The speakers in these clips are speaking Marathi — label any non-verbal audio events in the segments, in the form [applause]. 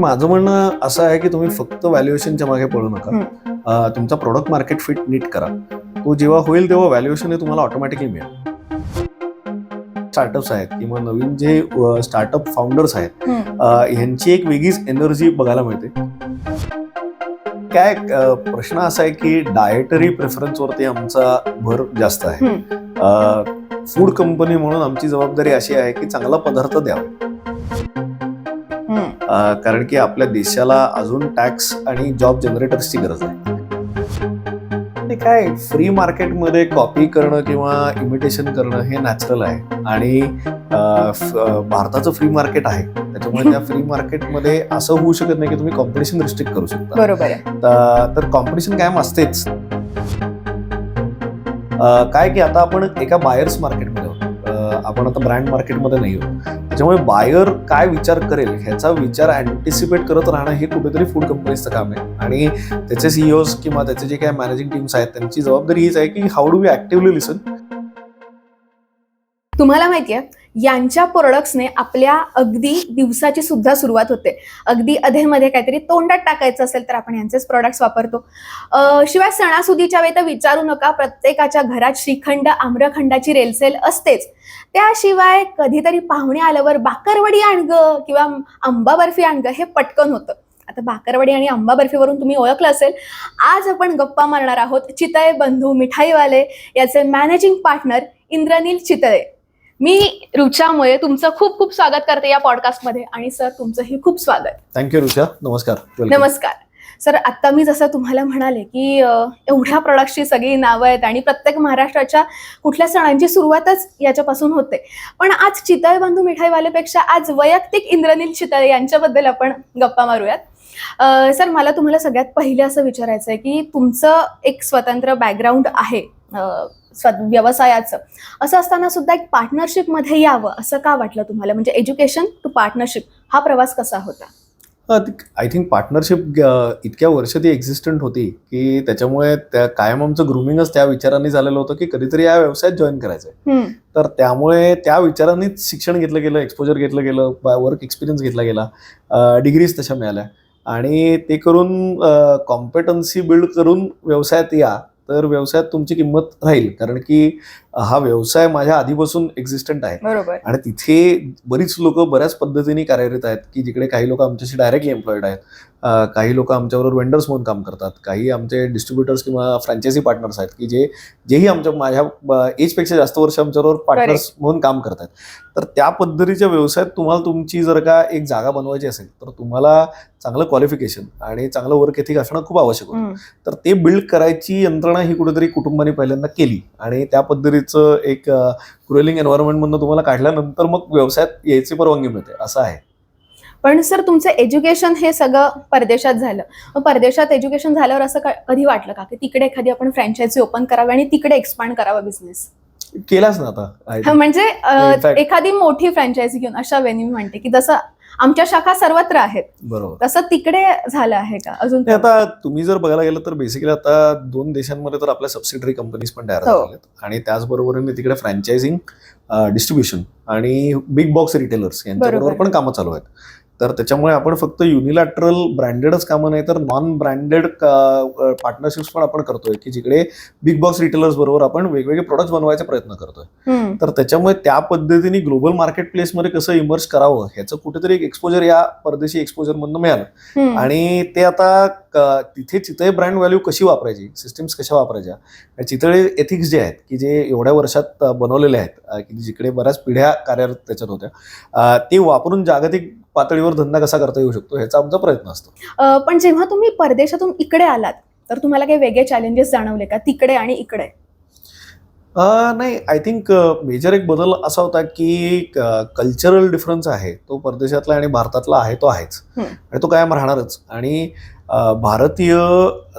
माझं म्हणणं असं आहे की तुम्ही फक्त व्हॅल्युएशनच्या मागे पळू नका. तुमचा प्रोडक्ट मार्केट फिट नीट करा. तो जेव्हा होईल तेव्हा व्हॅल्युएशन हे तुम्हाला ऑटोमॅटिकली मिळेल. स्टार्टअप्स आहेत किंवा नवीन जे स्टार्टअप फाउंडर्स आहेत ह्यांची एक वेगळीच एनर्जी बघायला मिळते. काय प्रश्न असा आहे की डायटरी प्रेफरन्सवरती आमचा भर जास्त आहे. फूड कंपनी म्हणून आमची जबाबदारी अशी आहे की चांगला पदार्थ द्यावा. कारण की आपल्या देशाला अजून टॅक्स आणि जॉब जनरेटर्सची गरज आहे. ते काय फ्री मार्केटमध्ये कॉपी करणं किंवा इमिटेशन करणं हे नॅचरल आहे. आणि भारताचं फ्री मार्केट आहे. त्याच्यामुळे त्या फ्री मार्केटमध्ये असं होऊ शकत नाही की तुम्ही कॉम्पिटिशन रिस्ट्रिक्ट करू शकता. बरोबर तर कॉम्पिटिशन कायम असतेच. काय की आता आपण एका बायर्स मार्केटमध्ये आहोत. आपण आता ब्रँड मार्केटमध्ये नाही आहोत. त्याच्यामुळे बायर काय विचार करेल ह्याचा विचार अँटिसिपेट करत राहणं हे कुठेतरी फूड कंपनीचं काम आहे. आणि त्याचे सीईओज किंवा त्याचे जे काय मॅनेजिंग टीम्स आहेत त्यांची जबाबदारी हीच आहे की how do we actively listen तुम्हाला माहितीये यांच्या प्रोडक्ट्सने आपल्या अगदी दिवसाची सुद्धा सुरुवात होते. अगदी अधेमध्ये काहीतरी तोंडात टाकायचं असेल तर आपण यांचेच प्रोडक्ट्स वापरतो. शिवाय सणासुदीच्या वेळी तर विचारू नका प्रत्येकाच्या घरात श्रीखंड आम्रखंडाची रेलसेल असतेच. त्याशिवाय कधीतरी पाहुणे आल्यावर बाकरवडी आण ग किंवा आंबा बर्फी आण हे पटकन होतं. आता बाकरवडी आणि आंबा बर्फीवरून तुम्ही ओळखलं असेल. आज आपण गप्पा मारणार आहोत चितळे बंधू मिठाईवाले याचे मॅनेजिंग पार्टनर इंद्रनील चितळे. मी रुचामुळे तुमचं खूप खूप स्वागत करते या पॉडकास्टमध्ये. आणि सर तुमचंही खूप स्वागत. थँक्यू रुचा नमस्कार. नमस्कार. सर आता मी जसं तुम्हाला म्हणाले की एवढ्या प्रोडक्टची सगळी नावं आहेत आणि प्रत्येक महाराष्ट्राच्या कुठल्या सणांची सुरुवातच याच्यापासून होते. पण आज चितळे बंधू मिठाईवालेपेक्षा आज वैयक्तिक इंद्रनील चितळे यांच्याबद्दल आपण गप्पा मारूयात. सर मला तुम्हाला सगळ्यात पहिले असं विचारायचं आहे की तुमचं एक स्वतंत्र बॅकग्राऊंड आहे. व्यवसायाचं. असं असताना सुद्धा एक पार्टनरशिपमध्ये यावं असं का वाटलं तुम्हाला? म्हणजे एज्युकेशन टू पार्टनरशिप हा प्रवास कसा होता? आय थिंक पार्टनरशिप इतक्या वर्ष ती एक्झिस्टंट होती की त्याच्यामुळे त्या कायम आमचं ग्रुमिंगच त्या विचारांनी झालेलं होतं की कधीतरी या व्यवसायात जॉईन करायचं आहे हम्म, तर त्यामुळे त्या विचारांनीच शिक्षण घेतलं गेलं एक्सपोजर घेतलं गेलं वर्क एक्सपिरियन्स घेतला गेला डिग्रीज तशा मिळाल्या. आणि ते करून कॉम्पिटन्सी बिल्ड करून व्यवसायात या तर व्यवसायात तुमची किंमत राहील. कारण की हा व्यवसाय माझ्या आधीपासून एक्झिस्टंट आहे. बरोबर. आणि तिथे बरीच लोक बऱ्याच पद्धतीने कार्यरत आहेत की जिकडे काही लोक आमच्याशी डायरेक्टली एम्प्लॉईड आहेत. काही लोक आमच्याबरोबर वेंडर्स म्हणून काम करतात. काही आमचे डिस्ट्रीब्युटर्स किंवा फ्रँचायझी पार्टनर्स आहेत की जे जेही आमच्या माझ्या एजपेक्षा जास्त वर्ष आमच्याबरोबर पार्टनर्स म्हणून काम करतात तर त्या पद्धतीच्या व्यवसायात तुम्हाला तुमची जर का एक जागा बनवायची असेल तर तुम्हाला चांगलं क्वालिफिकेशन आणि चांगलं वर्क एथिक असणं खूप आवश्यक होतं. तर ते बिल्ड करायची यंत्रणा ही कुठेतरी कुटुंबाने पहिल्यांदा केली आणि त्या पद्धतीचं एक क्रुएलिंग एन्व्हायरमेंटमधून तुम्हाला काढल्यानंतर मग व्यवसायात यायची परवानगी मिळते. असं आहे. पण सर तुमचं एज्युकेशन हे सगळं परदेशात झालं. मग परदेशात एज्युकेशन झाल्यावर असं कधी वाटलं का? की तिकडे एखादी आपण फ्रँचायझी ओपन करावी आणि तिकडे एक्सपांड करावा बिझनेस केलाच ना आता. म्हणजे एखादी मोठी फ्रँचायझी घेऊन अशा वेनी म्हणते की जसं आमच्या शाखा सर्वत्र आहेत बरोबर तसं तिकडे झालं आहे का अजून आता तुम्ही जर बघायला गेलं तर बेसिकली आता दोन देशांमध्ये तर आपल्या सबसिडरी कंपनीज पण तयार हो. झालेत आणि त्याचबरोबर तिकडे फ्रँचायझिंग डिस्ट्रीब्युशन आणि बिग बॉक्स रिटेलर्स यांच्याबरोबर बरोबर. पण कामं चालू आहेत तर त्याच्यामुळे आपण फक्त युनिलॅटरल ब्रँडेडच कामं नाही तर नॉन ब्रँडेड पार्टनरशिप्स पण आपण करतोय की जिकडे बिग बॉक्स रिटेलर्स बरोबर आपण वेगवेगळे प्रोडक्ट्स बनवायचा प्रयत्न करतोय. तर त्याच्यामुळे त्या पद्धतीने ग्लोबल मार्केट प्लेसमध्ये कसं इमर्ज करावं ह्याचं कुठेतरी एक एक्सपोजर या परदेशी एक्सपोजर मधनं मिळालं. आणि ते आता तिथे चितळे ब्रँड व्हॅल्यू कशी वापरायची सिस्टम्स कशा वापरायच्या चितळे एथिक्स जे आहेत की जे एवढ्या वर्षात बनवलेले आहेत की जिकडे बऱ्याच पिढ्या कार्यरत त्याच्यात होत्या ते वापरून जागतिक पातळीवर धंदा कसा करता येऊ शकतो ह्याचा आमचा प्रयत्न असतो. पण जेव्हा तुम्ही परदेशातून इकडे आलात तर तुम्हाला काही वेगळे चॅलेंजेस जाणवले का? तिकडे आणि इकडे. नाही आय थिंक मेजर एक बदल असा होता की कल्चरल डिफरन्स आहे. तो परदेशातला आणि भारतातला आहे तो आहेच. आणि तो कायम राहणारच. आणि भारतीय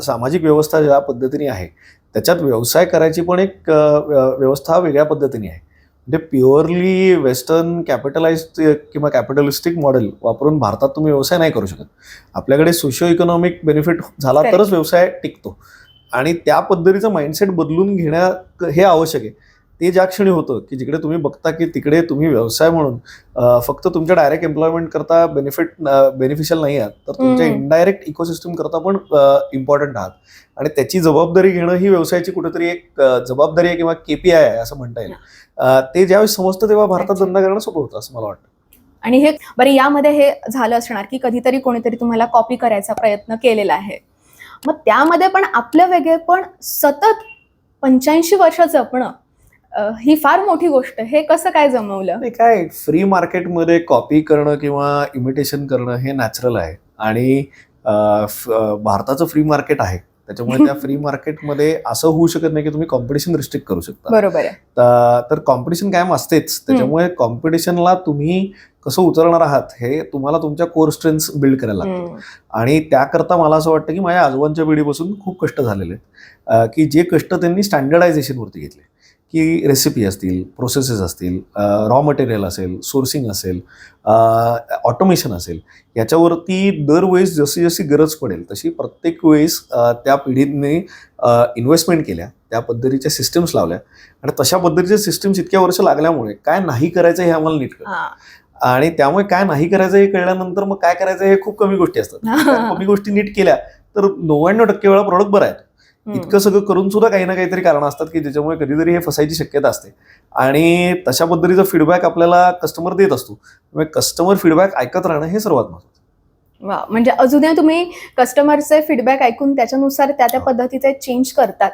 सामाजिक व्यवस्था ज्या पद्धतीने आहे त्याच्यात व्यवसाय करायची पण एक व्यवस्था वेगळ्या पद्धतीने आहे. म्हणजे प्युअरली वेस्टर्न कॅपिटलाइज किंवा कॅपिटलिस्टिक मॉडेल वापरून भारतात तुम्ही व्यवसाय नाही करू शकत. आपल्याकडे सोशिओ इकॉनॉमिक बेनिफिट झाला. तरच व्यवसाय टिकतो. आणि त्या पद्धतीचं माइंडसेट बदलून घेण्या हे आवश्यक आहे. ते ज्या क्षणी होतं की जिकडे तुम्ही बघता की तिकडे तुम्ही व्यवसाय म्हणून फक्त तुमच्या डायरेक्ट एम्प्लॉयमेंट करता बेनिफिट बेनिफिशियल नाही आहात तर तुमच्या. इनडायरेक्ट इकोसिस्टम करता पण इम्पॉर्टंट आहात. आणि त्याची जबाबदारी घेणं ही व्यवसायाची कुठेतरी एक जबाबदारी आहे किंवा केपीआय आहे असं म्हणता येईल. ते ज्यावेळेस समजतं तेव्हा भारतात. धंदा करणं सोपं होतं असं मला वाटतं. आणि हे बरं यामध्ये हे झालं असणार की कधीतरी कोणीतरी तुम्हाला कॉपी करायचा प्रयत्न केलेला आहे. मग त्यामध्ये पण आपलं वेगळे पण सतत पंच्याऐंशी वर्ष जपणं ही फार मोठी गोष्ट. हे कसं काय जमवलं? काय फ्री मार्केटमध्ये कॉपी करणं किंवा इमिटेशन करणं हे नॅचरल आहे. आणि भारताचं फ्री मार्केट आहे. त्याच्यामुळे त्या फ्री मार्केटमध्ये असं होऊ शकत नाही की तुम्ही कॉम्पिटिशन रिस्ट्रिक्ट करू शकता. बरोबर आहे. तर कॉम्पिटिशन कायम असतेच. त्याच्यामुळे कॉम्पिटिशनला तुम्ही कसं उतरणार आहात हे तुम्हाला तुमच्या कोर स्ट्रेंथ बिल्ड करायला लागतं हम्म. आणि त्याकरता मला असं वाटतं की माझ्या आजोबांच्या पिढीपासून खूप कष्ट झालेले आहेत. की जे कष्ट त्यांनी स्टँडर्डायझेशनवरती घेतले. की रेसिपी असतील प्रोसेसेस असतील रॉ मटेरियल असेल सोर्सिंग असेल ऑटोमेशन असेल याच्यावरती दरवेळेस जशी जशी गरज पडेल तशी प्रत्येक वेळेस त्या पिढीने इन्व्हेस्टमेंट केल्या त्या पद्धतीच्या सिस्टम्स लावल्या आणि तशा पद्धतीच्या सिस्टम्स इतक्या वर्ष लागल्यामुळे काय नाही करायचं हे आम्हाला नीट कळलं. आणि त्यामुळे काय नाही करायचं हे कळल्यानंतर मग काय करायचं हे खूप कमी गोष्टी असतात [laughs] कमी गोष्टी नीट केल्या तर नव्याण्णव टक्के वेळा प्रॉडक्ट बरा आहे. इतकं सगळं करून सुद्धा काही ना काहीतरी कारण असतात की ज्याच्यामुळे कधीतरी हे फसायची शक्यता असते. आणि तशा पद्धतीचा फीडबॅक आपल्याला कस्टमर देत असतो. कस्टमर फीडबॅक ऐकत राहणं हे सर्वात महत्त्वाचं वा म्हणजे अजूनही तुम्ही कस्टमरचे फीडबॅक ऐकून त्याच्यानुसार त्या त्या. पद्धतीचे चेंज करतात.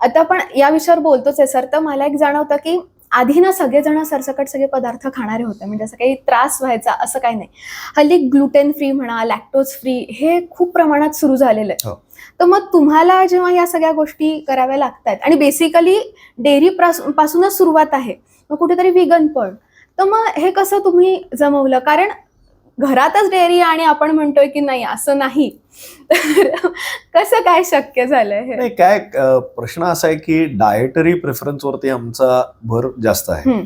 आता आपण या विषयावर बोलतोच आहे सर. तर मला एक जाणवतं की आधी ना सगळेजण सरसकट सगळे पदार्थ खाणारे होते. म्हणजे असं काही त्रास व्हायचा असं काही नाही. हल्ली ग्लुटेन फ्री म्हणा लॅक्टोज फ्री हे खूप प्रमाणात सुरू झालेलं आहे. हो. तर मग तुम्हाला जेव्हा या सगळ्या गोष्टी कराव्या लागतात आणि बेसिकली डेअरी पासूनच सुरुवात आहे मग कुठेतरी विगन पण. तर मग हे कसं तुम्ही जमवलं? कारण घरातच डेअरी आणि आपण म्हणतोय की नाही असं नाही. तर कसं काय शक्य झालंय हे? नाही काय प्रश्न असा आहे की डायटरी प्रेफरन्सवरती आमचा भर जास्त आहे.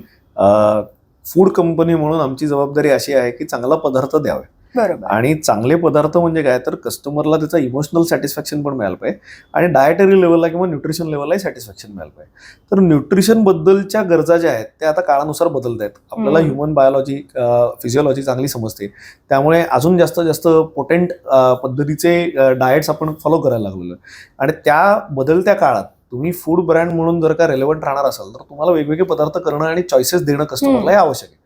फूड कंपनी म्हणून आमची जबाबदारी अशी आहे की चांगला पदार्थ द्यावे. बरोबर. आणि चांगले पदार्थ म्हणजे काय? तर कस्टमरला त्याचा इमोशनल सॅटिस्फॅक्शन पण मिळालं पाहिजे आणि डायटरी लेवलला किंवा न्यूट्रिशन लेवललाही सॅटिस्फॅक्शन मिळालं पाहिजे. तर न्यूट्रिशन बद्दलच्या गरजा ज्या आहेत त्या आता काळानुसार बदलत आहेत. आपल्याला. ह्युमन बायोलॉजी फिजिओलॉजी चांगली समजते. त्यामुळे अजून जास्त जास्त पोटेंट पद्धतीचे डाएट्स आपण फॉलो करायला लागलेलो. आणि त्या बदलत्या काळात तुम्ही फूड ब्रँड म्हणून जर का रेलेव्हंट राहणार असाल तर तुम्हाला वेगवेगळे पदार्थ करणं आणि चॉईसेस देणं कस्टमरला हे आवश्यक आहे.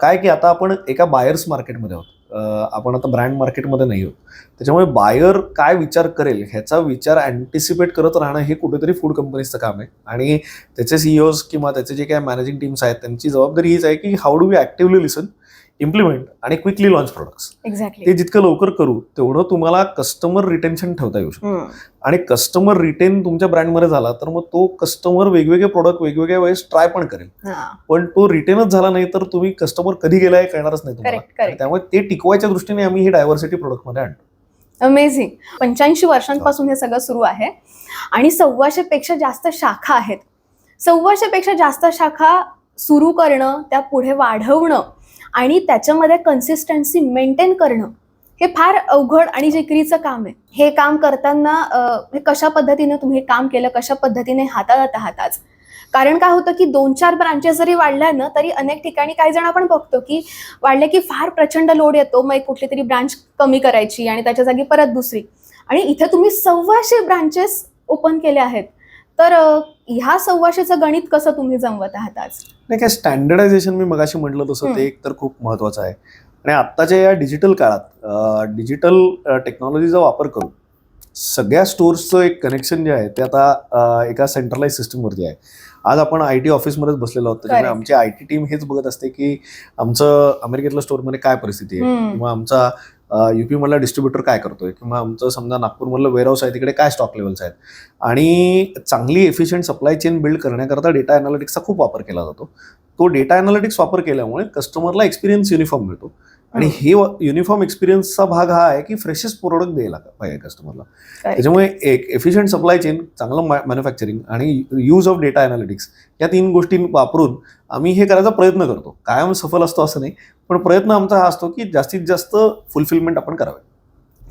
काय की आता आपण एका बायर्स मार्केटमध्ये आहोत. आपण आता ब्रँड मार्केटमध्ये नाही आहोत. त्याच्यामुळे बायर काय विचार करेल ह्याचा विचार अँटिसिपेट करत राहणं हे कुठेतरी फूड कंपनीचं काम आहे. आणि त्याचे सीईओज किंवा त्याचे जे काय मॅनेजिंग टीम्स आहेत त्यांची जबाबदारी हीच आहे की how do we actively listen implement आणि क्विकली लॉन्च प्रोडक्ट्स एक्झॅक्टली ते जितकं लवकर करू तेवढं तुम्हाला कस्टमर रिटेन्शन ठेवता येऊ शकतं. आणि कस्टमर रिटेन तुमच्या ब्रँडमध्ये झाला तर मग तो कस्टमर वेगवेगळे प्रोडक्ट वेगवेगळ्या वेळेस ट्राय पण करेल. पण तो रिटेनच झाला नाही तर तुम्ही कस्टमर कधी गेलाय कळणारच नाही तुम्हाला. त्यामुळे ते टिकवायच्या दृष्टीने आम्ही ही डायव्हर्सिटी प्रोडक्टमध्ये आणतो. अमेझिंग पंच्याऐंशी वर्षांपासून हे सगळं सुरू आहे. आणि सव्वाशे पेक्षा जास्त शाखा आहेत. सव्वाशे पेक्षा जास्त शाखा सुरू करणं त्या पुढे वाढवणं आणि त्याच्यामध्ये कन्सिस्टन्सी मेंटेन करणं हे फार अवघड आणि जिकरीचं काम आहे. हे काम करताना हे कशा पद्धतीने तुम्ही हे काम केलं कशा पद्धतीने हाताळत आहात आज? कारण काय होतं की दोन चार ब्रांचेस जरी वाढल्या ना तरी अनेक ठिकाणी काही जण आपण बघतो की वाढले की फार प्रचंड लोड येतो मग एक कुठली तरी ब्रांच कमी करायची आणि त्याच्या जागी परत दुसरी. आणि इथे तुम्ही सव्वाशे ब्रांचेस ओपन केले आहेत. तर ह्या सव्वाशेचं गणित कसं तुम्ही जमवत आहात आज? नाही काय स्टँडर्डायझेशन मी मगाशी म्हटलं तसं. ते एक तर खूप महत्वाचं आहे आणि आत्ताच्या या डिजिटल काळात डिजिटल टेक्नॉलॉजीचा वापर करून सगळ्या स्टोर्सचं एक कनेक्शन जे आहे ते आता एका सेंट्रलाइज सिस्टमवरती आहे आज आपण आय टी ऑफिसमध्येच बसलेलो आहोत Correct. आमची आय टी टीम हेच बघत असते की आमचं अमेरिकेतल्या स्टोअरमध्ये काय परिस्थिती आहे. किंवा आमचा युपीमधला डिस्ट्रीब्युटर काय करतोय? किंवा आमचं समजा नागपूरमधलं वेअरहाऊस आहे तिकडे काय स्टॉक लेवल्स आहेत? आणि चांगली एफिशियंट सप्लाय चेन बिल्ड करण्याकरता डेटा अनालिटिक्सचा खूप वापर केला जातो. तो डेटा अनालिटिक्स वापर केल्यामुळे कस्टमरला एक्सपिरियन्स युनिफॉर्म मिळतो. आणि हे. युनिफॉर्म एक्सपिरियन्सचा भाग हा आहे की फ्रेशेस्ट प्रोडक्ट द्यायला पाहिजे कस्टमरला त्याच्यामुळे एक एफिशियंट सप्लाय चेन चांगलं मॅन्युफॅक्चरिंग आणि यूज ऑफ डेटा अनालिटिक्स या तीन गोष्टी वापरून आम्ही हे करायचा प्रयत्न करतो. कायम सफल असतो असं नाही पण प्रयत्न आमचा हा असतो की जास्तीत जास्त फुलफिलमेंट आपण करावे.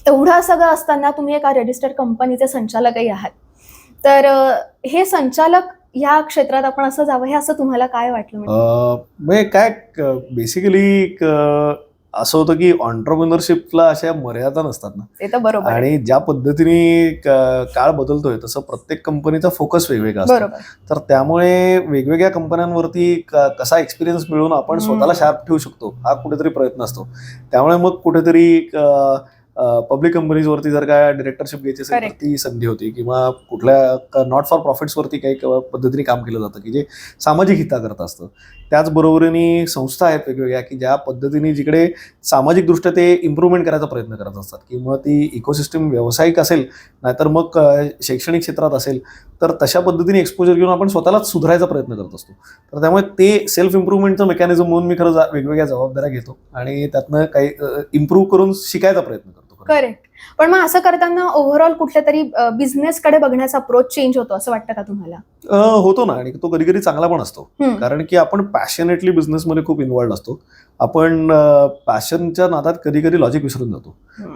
एवढं सगळं असताना तुम्ही एका रजिस्टर्ड कंपनीचे संचालकही आहात. तर हे संचालक ह्या क्षेत्रात आपण असं जावं हे असं तुम्हाला काय वाटलं? म्हणजे? म्हणजे काय बेसिकली असं होतं की ऑन्टरप्रिनरशिपला अशा मर्यादा नसतात ना ते तर बरोबर. आणि ज्या पद्धतीने काळ बदलतोय तसं प्रत्येक कंपनीचा फोकस वेगवेगळा असतो तर त्यामुळे वेगवेगळ्या कंपन्यांवरती कसा एक्सपिरियन्स मिळून आपण. स्वतःला शार्प ठेवू शकतो हा कुठेतरी प्रयत्न असतो त्यामुळे मग कुठेतरी पब्लिक कंपनीजवरती जर काय डिरेक्टरशिप घ्यायची असेल तर. ती संधी होती. किंवा कुठल्या नॉट फॉर प्रॉफिट्सवरती काही पद्धतीने काम केलं जातं की जे सामाजिक हिताकरता असतं. त्याचबरोबरीने संस्था आहेत वेगवेगळ्या की ज्या पद्धतीने जिकडे सामाजिकदृष्ट्या ते इम्प्रूव्हमेंट करायचा प्रयत्न करत असतात. किंवा ती इकोसिस्टम व्यावसायिक असेल नाहीतर मग शैक्षणिक क्षेत्रात असेल तर तशा पद्धतीने एक्सपोजर घेऊन आपण स्वतःलाच सुधारायचा प्रयत्न करत असतो. तर त्यामुळे ते सेल्फ इम्प्रूव्हमेंटचं मेकॅनिझम म्हणून मी खरं जा- वेगवेगळ्या जबाबदाऱ्या घेतो आणि त्यातनं काही इम्प्रूव्ह करून शिकायचा प्रयत्न करतो. करेक्ट पण मग असं करताना ओव्हरऑल कुठल्या तरी बिझनेसकडे बघण्याचा अप्रोच चेंज होतो असं वाटतं का तुम्हाला? होतो ना. आणि तो कधी कधी चांगला पण असतो. कारण की आपण पॅशनेटली बिझनेसमध्ये खूप इन्वॉल्ड असतो. आपण पॅशनच्या नादात कधी कधी लॉजिक विसरून जातो.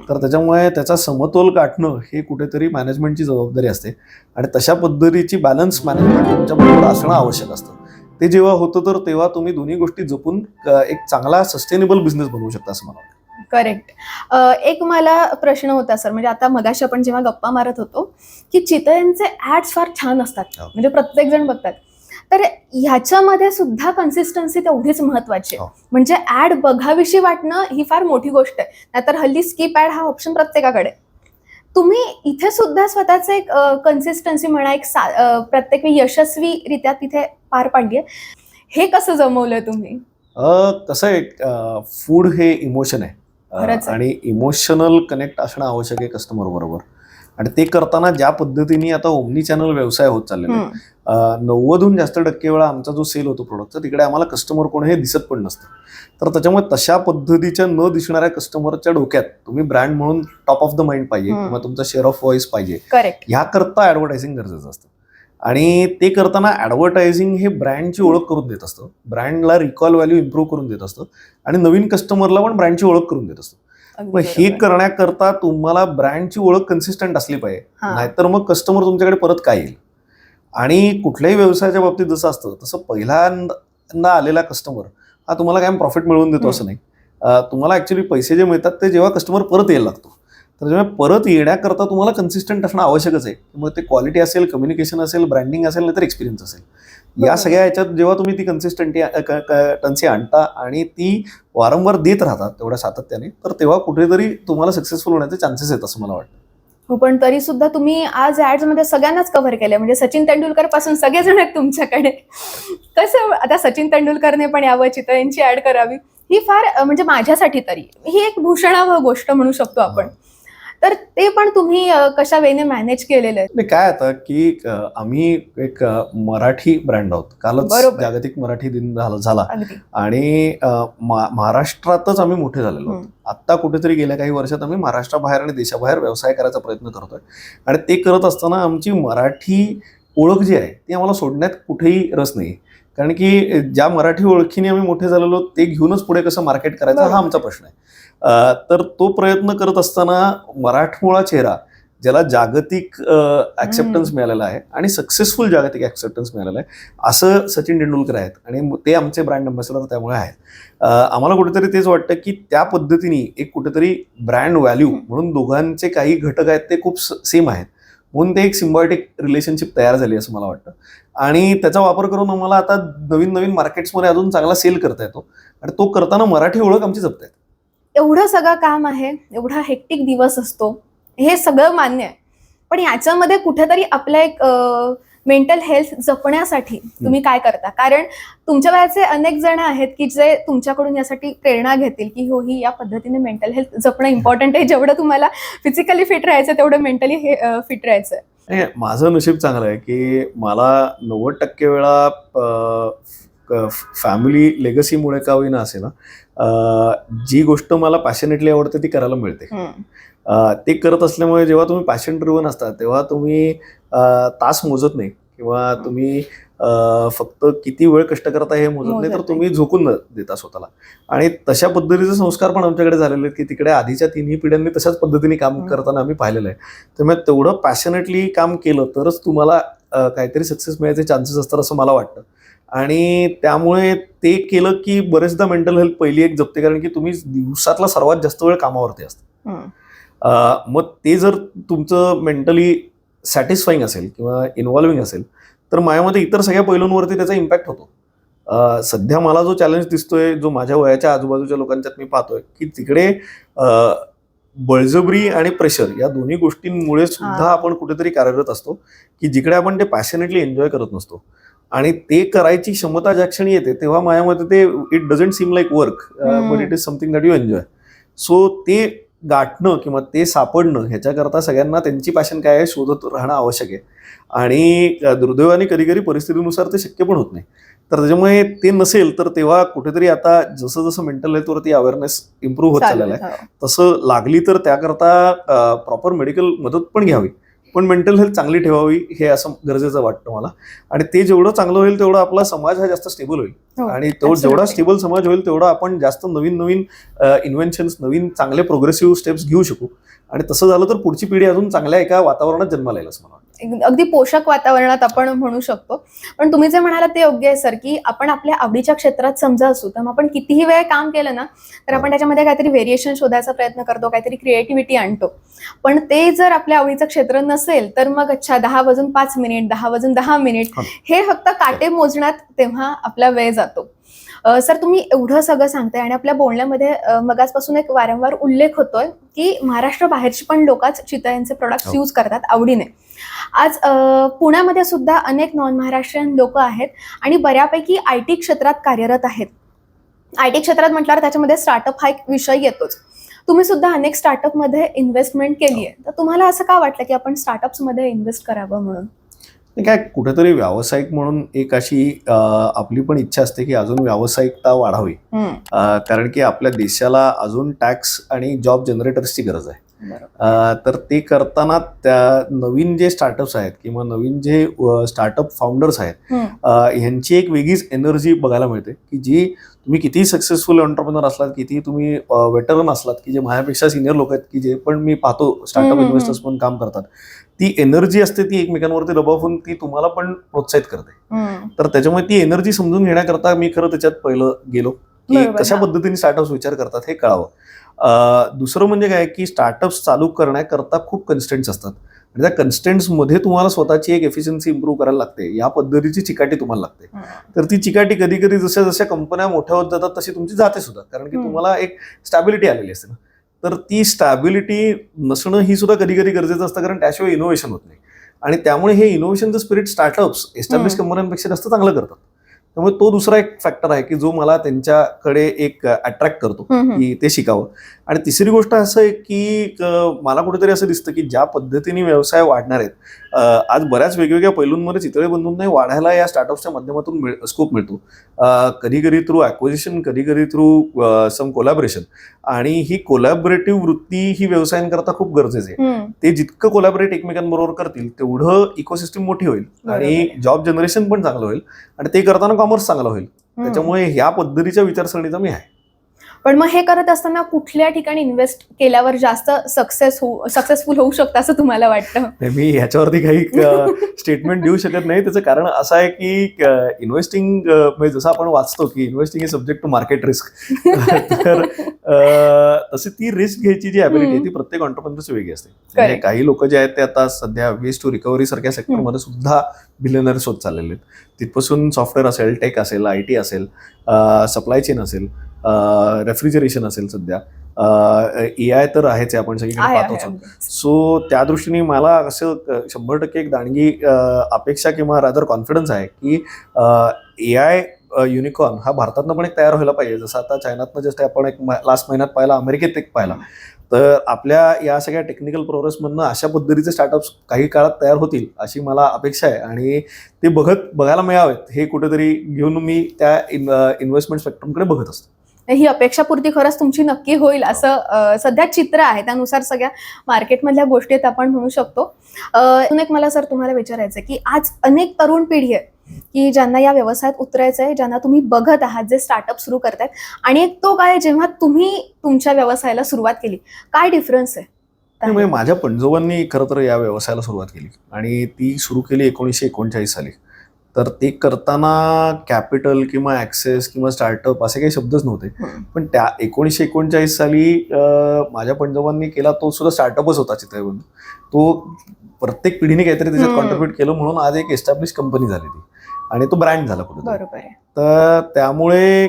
तर त्याच्यामुळे त्याचा समतोल गाठणं हे कुठेतरी मॅनेजमेंटची जबाबदारी असते. आणि तशा पद्धतीची बॅलन्स मॅनेजमेंट तुमच्याबरोबर असणं आवश्यक असतं. ते जेव्हा होतं तर तेव्हा तुम्ही दोन्ही गोष्टी जपून एक चांगला सस्टेनेबल बिझनेस बनवू शकता असं मला वाटतं. करेक्ट एक मला प्रश्न होता सर म्हणजे आता मगाशी आपण जेव्हा गप्पा मारत होतो की चितळ्यांचे ऍड्स फार छान असतात हो. म्हणजे प्रत्येक जण बघतात तर ह्याच्यामध्ये सुद्धा कन्सिस्टन्सी तेवढीच महत्वाची आहे हो. म्हणजे ऍड बघाविषयी वाटणं ही फार मोठी गोष्ट आहे नाहीतर हल्ली स्किप ऍड हा ऑप्शन प्रत्येकाकडे. तुम्ही इथे सुद्धा स्वतःच एक कन्सिस्टन्सी म्हणा एक सा- प्रत्येक वेळी यशस्वीरित्या तिथे पार पाडली हे कसं जमवलंय तुम्ही कसं आहे फूड हे इमोशन आहे. आणि इमोशनल कनेक्ट असणं आवश्यक आहे कस्टमर बरोबर. आणि ते करताना ज्या पद्धतीने आता ओमनी चॅनल व्यवसाय होत चाललेला नव्वदहून जास्त टक्के वेळा आमचा जो सेल होतो प्रोडक्टचा तिकडे आम्हाला कस्टमर कोण हे दिसत पण नसतं. तर त्याच्यामुळे तशा पद्धतीच्या न दिसणाऱ्या कस्टमरच्या डोक्यात तुम्ही ब्रँड म्हणून टॉप ऑफ द माइंड पाहिजे. किंवा तुमचा शेअर ऑफ व्हॉइस पाहिजे. ह्याकरता ॲडव्हर्टायझिंग गरजेचं असतं. आणि ते करताना ॲडव्हर्टायझिंग हे ब्रँडची ओळख करून देत असतं. ब्रँडला रिकॉल व्हॅल्यू इम्प्रूव्ह करून देत असतं. आणि नवीन कस्टमरला पण ब्रँडची ओळख करून देत असतं. मग हे करण्याकरता तुम्हाला ब्रँडची ओळख कन्सिस्टंट असली पाहिजे. नाहीतर मग कस्टमर तुमच्याकडे परत काय येईल? आणि कुठल्याही व्यवसायाच्या बाबतीत जसं असतं तसं पहिल्यांदा आलेला कस्टमर हा तुम्हाला काय प्रॉफिट मिळवून देतो असं नाही. तुम्हाला ऍक्च्युली पैसे जे मिळतात ते जेव्हा कस्टमर परत यायला लागतो. तर जेव्हा परत येण्याकरता तुम्हाला कन्सिस्टंट असणं आवश्यकच आहे. मग ते क्वालिटी असेल कम्युनिकेशन असेल ब्रँडिंग असेल नाहीतर एक्सपिरियन्स असेल. या. सगळ्या ह्याच्यात जेव्हा तुम्ही ती कन्सिस्टंटी टन्सी आणता आणि ती वारंवार देत राहतात तेवढ्या सातत्याने तर तेव्हा कुठेतरी तुम्हाला सक्सेसफुल होण्याचे चान्सेस आहेत असं मला वाटतं. हो पण तरी सुद्धा तुम्ही आज ऍड्समध्ये सगळ्यांनाच कव्हर केलंय. म्हणजे सचिन तेंडुलकरपासून सगळेजण आहेत तुमच्याकडे. कसं आता सचिन तेंडुलकरने पण यावं चितळ्यांची ऍड करावी. ही फार म्हणजे माझ्यासाठी तरी. ही एक भूषणावह गोष्ट म्हणू शकतो आपण. तर ते पण तुम्ही कशा वेने मॅनेज केलेलं आहे? काय आता की आम्ही एक मराठी ब्रँड आहोत. कालच. जागतिक मराठी दिन झाला. आणि महाराष्ट्रातच आम्ही मोठे झालेलो आहोत. आत्ता कुठेतरी गेल्या काही वर्षात आम्ही महाराष्ट्राबाहेर आणि देशाबाहेर व्यवसाय करायचा प्रयत्न करतोय आणि ते करत असताना आमची मराठी ओळख जी आहे ती आम्हाला सोडण्यात कुठेही रस नाही. कारण की ज्या मराठी ओळखीने आम्ही मोठे झालेलो ते घेऊनच पुढे कसं मार्केट करायचं हा. आमचा प्रश्न आहे. तर तो प्रयत्न करत असताना मराठमोळा चेहरा ज्याला जागतिक ऍक्सेप्टन्स मिळालेला आहे आणि सक्सेसफुल जागतिक ऍक्सेप्टन्स मिळालेला आहे असं सचिन तेंडुलकर आहेत आणि ते आमचे ब्रँड अँबॅसेडर त्यामुळे आहेत. आम्हाला कुठेतरी तेच वाटतं की त्या पद्धतीने एक कुठेतरी ब्रँड व्हॅल्यू म्हणून दोघांचे काही घटक आहेत ते खूप सेम आहेत. म्हणून ते एक सिम्बायोटिक रिलेशनशिप तयार झाली असं मला वाटतं. आणि त्याचा वापर करून आम्हाला आता नवीन नवीन मार्केट्समध्ये अजून चांगला सेल करता येतो. आणि तो करताना मराठी ओळख आमची जपता येते. एवढं सगळं काम आहे एवढा हेक्टिक दिवस असतो हे सगळं मान्य आहे. पण याच्यामध्ये कुठेतरी आपल्या एक मेंटल हेल्थ जपण्यासाठी तुम्ही काय करता? कारण तुमच्या वयाचे अनेक जण आहेत की जे तुमच्याकडून यासाठी प्रेरणा घेतील की हो ही या पद्धतीने मेंटल हेल्थ जपणं इम्पॉर्टंट आहे. जेवढं तुम्हाला फिजिकली फिट राहायचं तेवढं मेंटली फिट राहायचं माझं नशीब चांगलं आहे की मला नव्वद टक्के वेळा फॅमिली लेगसीमुळे का होईना असे ना जी गोष्ट मला पॅशनेटली आवडते ती करायला मिळते. ते करत असल्यामुळे जेव्हा तुम्ही पॅशन ड्रिव्हन असता तेव्हा तुम्ही तास मोजत नाही किंवा तुम्ही फक्त किती वेळ कष्ट करता हे मोजत नाही तर. तुम्ही झोकून न देता स्वतःला. आणि तशा पद्धतीचे संस्कार पण आमच्याकडे झालेले आहेत की तिकडे आधीच्या तिन्ही पिढ्यांनी तशाच पद्धतीने काम. करताना आम्ही पाहिलेलं आहे. त्यामुळे तेवढं पॅशनेटली काम केलं तरच तुम्हाला काहीतरी सक्सेस मिळायचे चान्सेस असतात असं मला वाटतं. आणि त्यामुळे ते केलं की बरेचदा मेंटल हेल्थ पहिली एक जपते कारण की तुम्ही दिवसातला सर्वात जास्त वेळ कामावरती असता. मग ते जर तुमचं मेंटली सॅटिस्फाईंग असेल किंवा इन्व्हॉल्विंग असेल तर माझ्यामध्ये इतर सगळ्या पैलूंवरती त्याचा इम्पॅक्ट होतो. सध्या मला जो चॅलेंज दिसतोय जो माझ्या वयाच्या आजूबाजूच्या लोकांच्यात मी पाहतोय की तिकडे बळजबरी आणि प्रेशर या दोन्ही गोष्टींमुळे सुद्धा. आपण कुठेतरी कार्यरत असतो की जिकडे आपण ते पॅशनेटली एन्जॉय करत नसतो. आणि ते करायची क्षमता ज्या क्षणी येते तेव्हा माझ्यामध्ये ते it doesn't seem like work. But it is something that you enjoy so ते गाठणं किंवा ते सापडणं ह्याच्याकरता सगळ्यांना त्यांची पॅशन काय आहे शोधत राहणं आवश्यक आहे आणि दुर्दैवाने कधी कधी परिस्थितीनुसार ते शक्य पण होत नाही तर त्याच्यामुळे ते नसेल तर तेव्हा कुठेतरी आता जसं जसं मेंटल हेल्थवरती अवेअरनेस इम्प्रूव्ह होत चालेल, चाललेला आहे हो. तसं लागली तर त्याकरता प्रॉपर मेडिकल मदत पण घ्यावी पण मेंटल हेल्थ चांगली ठेवावी हे असं गरजेचं वाटतं मला. आणि ते जेवढं चांगलं होईल तेवढं आपला समाज हा जास्त स्टेबल होईल. हो, आणि तो जेवढा. स्टेबल समाज होईल तेवढा आपण जास्त नवीन नवीन इन्व्हेन्शन्स नवीन चांगले प्रोग्रेसिव्ह स्टेप्स घेऊ शकू. आणि तसं झालं तर पुढची पिढी अजून चांगल्या एका वातावरणात जन्माला येईल असं मला अगदी पोषक वातावरणात आपण म्हणू शकतो पण तुम्ही जे म्हणालात ते योग्य आहे सर की आपण आपल्या आवडीच्या क्षेत्रात समजा असू तर मग आपण कितीही वेळ काम केलं ना तर आपण त्याच्यामध्ये काहीतरी व्हेरिएशन शोधायचा प्रयत्न करतो काहीतरी क्रिएटिव्हिटी आणतो पण ते जर आपल्या आवडीचं क्षेत्र नसेल तर मग अच्छा दहा वाजून पाच मिनिट दहा वाजून दहा मिनिट हा. फक्त काटे मोजण्यात तेव्हा आपला वेळ जातो सर तुम्ही एवढं सगळं सांगताय आणि आपल्या बोलण्यामध्ये अ, मगाचपासून एक वारंवार उल्लेख होतोय की महाराष्ट्र बाहेरची पण लोकच चिता यांचे प्रोडक्ट्स हो. यूज करतात आवडीने आज पुण्यामध्ये सुद्धा अनेक नॉन महाराष्ट्रीयन लोक आहेत आणि बऱ्यापैकी आय टी क्षेत्रात कार्यरत आहेत. आय टी क्षेत्रात म्हटल्यावर त्याच्यामध्ये स्टार्टअप हा एक विषय येतोच. तुम्ही सुद्धा अनेक स्टार्टअपमध्ये इन्व्हेस्टमेंट केली आहे. तर तुम्हाला असं का वाटलं की आपण स्टार्टअप्समध्ये इन्व्हेस्ट करावं म्हणून? काय कुठेतरी व्यावसायिक म्हणून एक अशी आपली पण इच्छा असते की अजून व्यावसायिकता वाढावी. कारण की आपल्या देशाला अजून टॅक्स आणि जॉब जनरेटर्सची गरज आहे. तर ते करताना त्या नवीन जे स्टार्टअप्स आहेत किंवा नवीन जे स्टार्टअप फाउंडर्स आहेत ह्यांची एक वेगळीच एनर्जी बघायला मिळते की जी तुम्ही कितीही सक्सेसफुल एंटरप्रिनर असलात कितीही तुम्ही वेटरन असलात की जे माझ्यापेक्षा सिनियर लोक आहेत की जे पण मी पाहतो स्टार्टअप इन्व्हेस्टर्स पण काम करतात. ती एनर्जी असते ती एकमेकांवरती दबाव होऊन ती तुम्हाला पण प्रोत्साहित करते. तर त्याच्यामुळे ती एनर्जी समजून घेण्याकरता मी खरं त्याच्यात पहिलं गेलो की कशा. पद्धतीने स्टार्टअप्स विचार करतात हे कळावं. दुसरं म्हणजे काय की स्टार्टअप्स चालू करण्याकरता खूप कन्स्टंट्स असतात. आणि त्या कन्स्टंट्समध्ये तुम्हाला स्वतःची एक एफिशियन्सी इम्प्रूव्ह करायला लागते. या पद्धतीची चिकाटी तुम्हाला लागते. तर ती चिकाटी कधी कधी जशा जशा कंपन्या मोठ्या होत जातात तशी तुमची जाते सुद्धा. कारण की. तुम्हाला एक स्टॅबिलिटी आलेली असते ना. तर ती स्टॅबिलिटी नसणं ही सुद्धा कधी कधी गरजेचं असतं. कारण त्याशिवाय इनोव्हेशन होत नाही. आणि त्यामुळे हे इनोव्हेशनचं स्पिरिट स्टार्टअप्स एस्टॅब्लिश. कंपन्यांपेक्षा जास्त चांगलं करतात. त्यामुळे तो दुसरा एक फॅक्टर आहे की जो मला त्यांच्याकडे एक अट्रॅक्ट करतो. की ते शिकावं आणि तिसरी गोष्ट असं आहे की मला कुठेतरी असं दिसतं की ज्या पद्धतीने व्यवसाय वाढणार आहेत आज बऱ्याच वेगवेगळ्या पैलूंमध्ये चितळे बंधूंनाही वाढायला या स्टार्टअप्सच्या माध्यमातून स्कोप मिळतो. कधी कधी थ्रू ॲक्विजिशन कधी कधी थ्रू सम कोलॅबरेशन आणि ही कोलॅबरेटिव्ह वृत्ती ही व्यवसायांकरता खूप गरजेची आहे. ते जितकं कोलॅबरेट एकमेकांबरोबर करतील तेवढं इकोसिस्टम मोठी होईल. आणि. जॉब जनरेशन पण चांगलं होईल. आणि ते करताना कॉमर्स चांगलं होईल. त्याच्यामुळे ह्या पद्धतीच्या विचारसरणीचा मी आहे. पण मग हे करत असताना कुठल्या ठिकाणी इन्व्हेस्ट केल्यावर जास्त सक्सेस होऊ सक्सेसफुल होऊ शकतं असं तुम्हाला वाटतं? मी ह्याच्यावरती काही [laughs] स्टेटमेंट देऊ शकत नाही. त्याचं कारण असं आहे की इन्व्हेस्टिंग म्हणजे जसं आपण वाचतो की investing is subject to market risk तर तशी ती रिस्क घ्यायची जी ॲबिलिटी आहे ती प्रत्येक ऑन्टरप्रिनरची वेगळी असते. म्हणजे. काही लोक जे आहेत ते आता सध्या वेस्ट टू रिकव्हरी सारख्या सेक्टरमध्ये सुद्धा बिलियनर्स होत चाललेले आहेत. तिथपासून सॉफ्टवेअर असेल टेक असेल आय टी असेल सप्लाय चेन असेल रेफ्रिजरेशन असेल सध्या. ए आय तर आहेच आहे आपण सगळीकडे पाहतोच. सो त्या दृष्टीने मला असं शंभर टक्के एक दांडगी अ, अपेक्षा किंवा रादर कॉन्फिडन्स आहे की ए आय युनिकॉर्न हा भारतातनं पण एक तयार व्हायला पाहिजे. जसं आता चायनातनं जस्ट आपण एक लास्ट महिन्यात पाहिला अमेरिकेत एक पाहिला. तर आपल्या या सगळ्या टेक्निकल प्रोग्रेसमधनं अशा पद्धतीचे स्टार्टअप्स काही काळात तयार होतील अशी मला अपेक्षा आहे. आणि ते बघत बघायला मिळावेत. हे कुठेतरी घेऊन मी त्या इन्व्हेस्टमेंट स्पेक्ट्रमकडे बघत असतो. ही अपेक्षापूर्ती खरंच तुमची नक्की होईल असं सध्या चित्र आहे. त्यानुसार सगळ्या मार्केटमधल्या गोष्टी आहेत आपण म्हणू शकतो. अजून एक मला सर तुम्हाला विचारायचं आहे की आज अनेक तरुण पिढी आहे की ज्यांना या व्यवसायात उतरायचं आहे ज्यांना तुम्ही बघत आहात जे स्टार्टअप सुरू करतायत आणि एक तो काय जेव्हा तुम्ही तुमच्या व्यवसायाला सुरुवात केली. काय डिफरन्स आहे? त्यामुळे माझ्या पणजोबांनी खरं तर या व्यवसायाला सुरुवात केली. आणि ती सुरू केली एकोणीसशे एकोणचाळीस साली. तर ते करताना कॅपिटल किंवा ॲक्सेस किंवा स्टार्टअप असे काही शब्दच नव्हते. पण त्या एकोणीसशे एकोणचाळीस साली माझ्या पणजोबांनी केला तो सुद्धा स्टार्टअपच होता चित्रबंधू तो प्रत्येक पिढीने काहीतरी त्याच्यात. कॉन्ट्रीब्युट केलं म्हणून आज एक एस्टॅब्लिश कंपनी झाली ती. आणि तो ब्रँड झाला कुठे तर त्यामुळे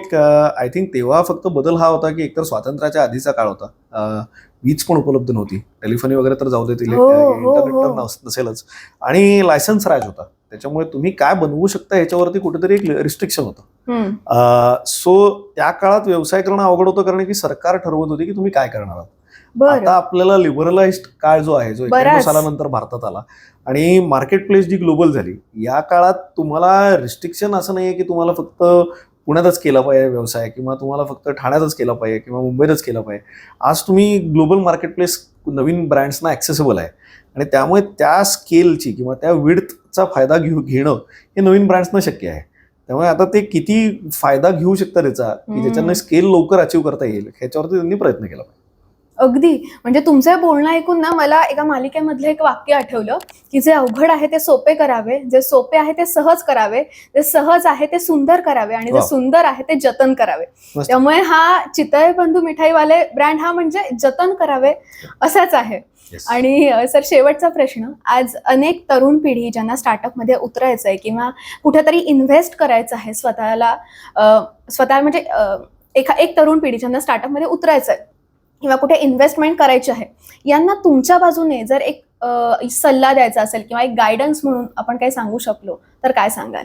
आय थिंक तेव्हा फक्त बदल हा होता की एकतर स्वातंत्र्याच्या आधीचा काळ होता. वीज पण उपलब्ध नव्हती. टेलिफोनी वगैरे तर जाऊ देतील. हो, हो, इंटरनेट तर हो. नस- नसेलच. आणि लायसन्स राज होता. त्याच्यामुळे तुम्ही काय बनवू शकता याच्यावरती कुठेतरी एक रिस्ट्रिक्शन होतं. सो त्या काळात व्यवसाय करणं अवघड होतं कारण की सरकार ठरवत होते की तुम्ही काय करणार आहात. आता आपल्याला लिबरलाइज काळ जो आहे जो बराच. सालानंतर भारतात आला आणि मार्केट प्लेस जी ग्लोबल झाली या काळात तुम्हाला रिस्ट्रिक्शन असं नाहीये की तुम्हाला फक्त पुण्यातच केला पाहिजे व्यवसाय किंवा तुम्हाला फक्त ठाण्यातच केला पाहिजे किंवा मुंबईतच केला पाहिजे. आज तुम्ही ग्लोबल मार्केट प्लेस नवीन ब्रँड्सना ॲक्सेसिबल आहे. आणि त्यामुळे त्या स्केलची किंवा त्या विडचा फायदा घेऊ घेणं हे नवीन ब्रँड्सना शक्य आहे त्यामुळे आता ते किती फायदा घेऊ शकतात त्याचा की. ज्याच्यानं स्केल लवकर अचीव करता येईल ह्याच्यावरती त्यांनी प्रयत्न केला पाहिजे अगदी म्हणजे तुमचं बोलणं ऐकून ना मला एका मालिकेमधलं एक वाक्य आठवलं की जे अवघड आहे ते सोपे करावे जे सोपे आहे ते सहज करावे जे सहज आहे ते सुंदर करावे आणि जे. सुंदर आहे ते जतन करावे. त्यामुळे हा चितळे बंधू मिठाईवाले ब्रँड हा म्हणजे जतन करावे असाच आहे Yes. आणि सर शेवटचा प्रश्न आज अनेक तरुण पिढी ज्यांना स्टार्टअपमध्ये उतरायचं आहे किंवा कुठेतरी इन्व्हेस्ट करायचं आहे स्वतःला स्वतः म्हणजे एका एक तरुण पिढी ज्यांना स्टार्टअपमध्ये उतरायचं आहे किंवा कुठे इन्व्हेस्टमेंट करायची आहे यांना तुमच्या बाजूने जर एक सल्ला द्यायचा असेल किंवा एक गायडन्स म्हणून आपण काही सांगू शकलो तर काय सांगाल?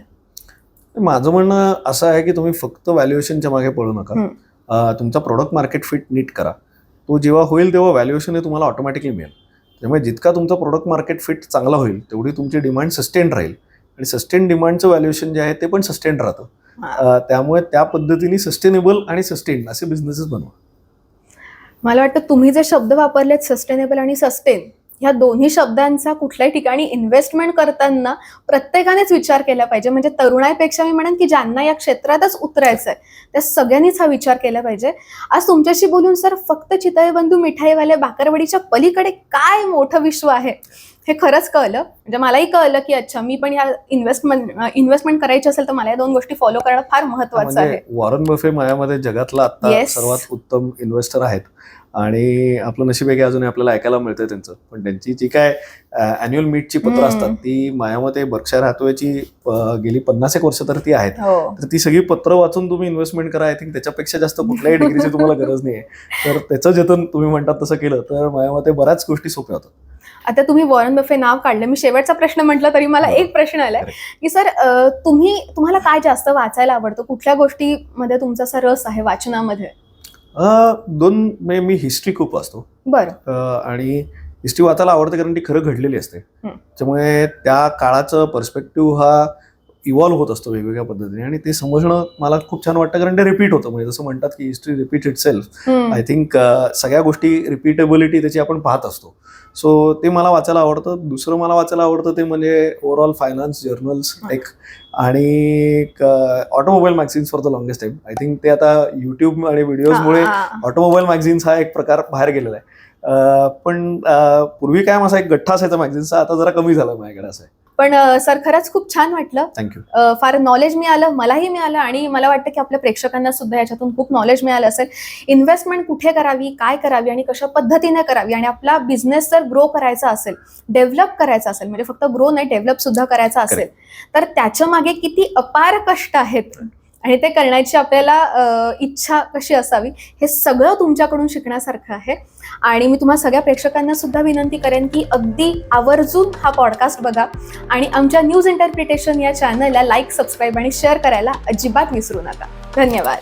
माझं म्हणणं असं आहे की तुम्ही फक्त व्हॅल्युएशनच्या मागे पळू नका. तुमचा प्रोडक्ट मार्केट फिट नीट करा. तो जेव्हा होईल तेव्हा व्हॅल्युएशन हे तुम्हाला ऑटोमॅटिकली मिळेल. त्यामुळे जितका तुमचा प्रोडक्ट मार्केट फिट चांगला होईल तेवढी तुमची डिमांड सस्टेन राहील. आणि सस्टेन डिमांडचं व्हॅल्युएशन जे आहे ते पण सस्टेन राहतं. त्यामुळे त्या पद्धतीने सस्टेनेबल आणि सस्टेन असे बिझनेसेस बनवा. मला वाटतं तुम्ही जे शब्द वापरलेत सस्टेनेबल आणि सस्टेन ह्या दोन्ही शब्दांचा कुठल्याही ठिकाणी इन्व्हेस्टमेंट करताना प्रत्येकानेच विचार केला पाहिजे. म्हणजे तरुणाईपेक्षा मी म्हणेन की ज्यांना या क्षेत्रातच उतरायचं आहे त्या सगळ्यांनीच हा विचार केला पाहिजे. आज तुमच्याशी बोलून सर फक्त चितळबंधू मिठाईवाले बाकरवडीच्या पलीकडे काय मोठं विश्व आहे? हे खरंच कळलं. म्हणजे मलाही कळलं की अच्छा मी पण ह्या इन्व्हेस्टमेंट इन्व्हेस्टमेंट करायची असेल तर मला या दोन गोष्टी फॉलो करणं फार महत्वाचं आहे. म्हणजे वॉरन बफे माझ्यामध्ये जगातला आता. सर्वात उत्तम इन्व्हेस्टर आहेत. आणि आपलं नशीब आहे की अजून आपल्याला ऐकायला मिळतंय त्यांचं. पण त्यांची जी काय अॅन्युअल मीटची पत्र. असतात ती माझ्यामध्ये बर्कशायर हातवेची गेली पन्नास एक वर्ष तर ती आहेत. हो. तर ती सगळी पत्र वाचून तुम्ही इन्व्हेस्टमेंट करा. आय थिंक त्याच्यापेक्षा जास्त कुठल्याही डिग्रीची तुम्हाला गरज नाही तर त्याचं जतन तुम्ही म्हणतात तसं केलं तर मते बऱ्याच गोष्टी सोप्या होतात. आता तुम्ही वॉरन बफे नाव काढलं मी शेवटचा प्रश्न म्हटलं तरी मला. एक प्रश्न आलाय. की सर तुम्ही तुम्हाला काय जास्त वाचायला आवडतं कुठल्या गोष्टीमध्ये तुमचा असा रस आहे वाचनामध्ये दोन म्हणजे मी हिस्ट्री खूप वाचतो बरं आणि हिस्ट्री वाचायला आवडते कारण ती खरं घडलेली असते. त्यामुळे त्या काळाचं पर्स्पेक्टिव्ह हा इव्हॉल्व्ह होत असतो वेगवेगळ्या पद्धतीने. आणि ते समजणं मला खूप छान वाटतं कारण ते रिपीट होतं. म्हणजे जसं म्हणतात की history repeat itself. I think सगळ्या गोष्टी रिपीटेबिलिटी त्याची आपण पाहत असतो. सो ते मला वाचायला आवडतं. दुसरं मला वाचायला आवडतं ते म्हणजे ओव्हरऑल फायनान्स जर्नल्स टेक आणि automobile magazines for the longest time I think ते आता युट्यूब आणि व्हिडिओजमुळे. ऑटोमोबाईल मॅगझिन्स हा एक प्रकार बाहेर गेलेला आहे. पण पूर्वी काय माझा एक गठ्ठा असायचा मॅगझिन्सचा आता जरा कमी झाला माझ्याकडे असं आहे. पण सर खरंच खूप छान वाटलं. थँक्यू फार नॉलेज मिळालं मलाही मिळालं आणि मला वाटतं की आपल्या प्रेक्षकांना सुद्धा याच्यातून खूप नॉलेज मिळालं असेल. इन्व्हेस्टमेंट कुठे करावी काय करावी आणि कशा पद्धतीने करावी आणि आपला बिझनेस जर ग्रो करायचा असेल डेव्हलप करायचा असेल म्हणजे फक्त ग्रो नाही डेव्हलप सुद्धा करायचा असेल तर त्याच्यामागे किती अपार कष्ट आहेत. आणि ते करण्याची आपल्याला इच्छा कशी असावी हे सगळं तुमच्याकडून शिकण्यासारखं आहे. आणि मी तुम्हा सगळ्या प्रेक्षकांना सुद्धा विनंती करेन की अगदी आवर्जून हा पॉडकास्ट बघा. आणि आमच्या न्यूज इंटरप्रिटेशन या चॅनलला लाईक सबस्क्राईब आणि शेअर करायला अजिबात विसरू नका. धन्यवाद.